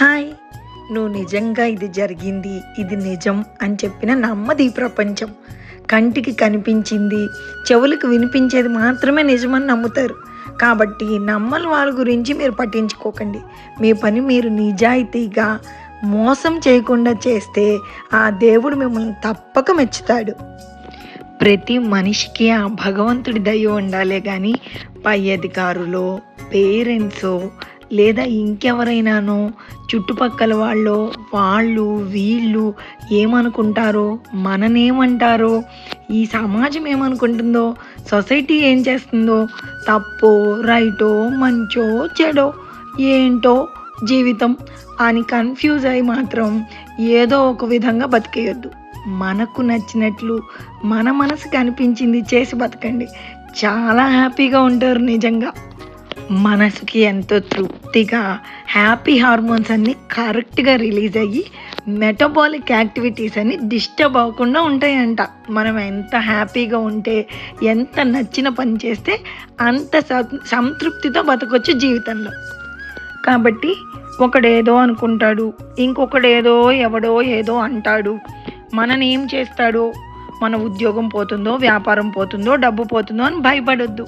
Hi నువ్వు నిజంగా ఇది జరిగింది ఇది నిజం అని చెప్పిన నమ్మది ఈ ప్రపంచం. కంటికి కనిపించింది చెవులకు వినిపించేది మాత్రమే నిజమని నమ్ముతారు. కాబట్టి నమ్మని వాళ్ళ గురించి మీరు పట్టించుకోకండి. మీ పని మీరు నిజాయితీగా మోసం చేయకుండా చేస్తే ఆ దేవుడు మిమ్మల్ని తప్పక మెచ్చుతాడు. ప్రతి మనిషికి ఆ భగవంతుడి దయ ఉండాలే కానీ పై అధికారులు పేరెంట్స్ లేదా ఇంకెవరైనానో? చుట్టుపక్కల వాళ్ళు వాళ్ళు వీళ్ళు ఏమనుకుంటారో మననేమంటారో? ఈ సమాజం ఏమనుకుంటుందో? సొసైటీ ఏం చేస్తుందో? తప్పో రైటో మంచో చెడో ఏంటో జీవితం అని కన్ఫ్యూజ్ అయి మాత్రం ఏదో ఒక విధంగా బతికేయొద్దు. మనకు నచ్చినట్లు మన మనసుకు అనిపించింది చేసి బతకండి. చాలా హ్యాపీగా ఉంటారు నిజంగా. మనసుకి ఎంతో తృప్తిగా హ్యాపీ హార్మోన్స్ అన్నీ కరెక్ట్గా రిలీజ్ అయ్యి మెటబాలిక్ యాక్టివిటీస్ అన్ని డిస్టర్బ్ అవ్వకుండా ఉంటాయంట. మనం ఎంత హ్యాపీగా ఉంటే ఎంత నచ్చిన పని చేస్తే అంత సంతృప్తితో బతకొచ్చు జీవితంలో. కాబట్టి ఒకడేదో అనుకుంటాడు ఇంకొకడేదో ఎవడో ఏదో అంటాడు. మనని ఏం చేస్తాడో? మన ఉద్యోగం పోతుందో వ్యాపారం పోతుందో డబ్బు పోతుందో అని భయపడొద్దు.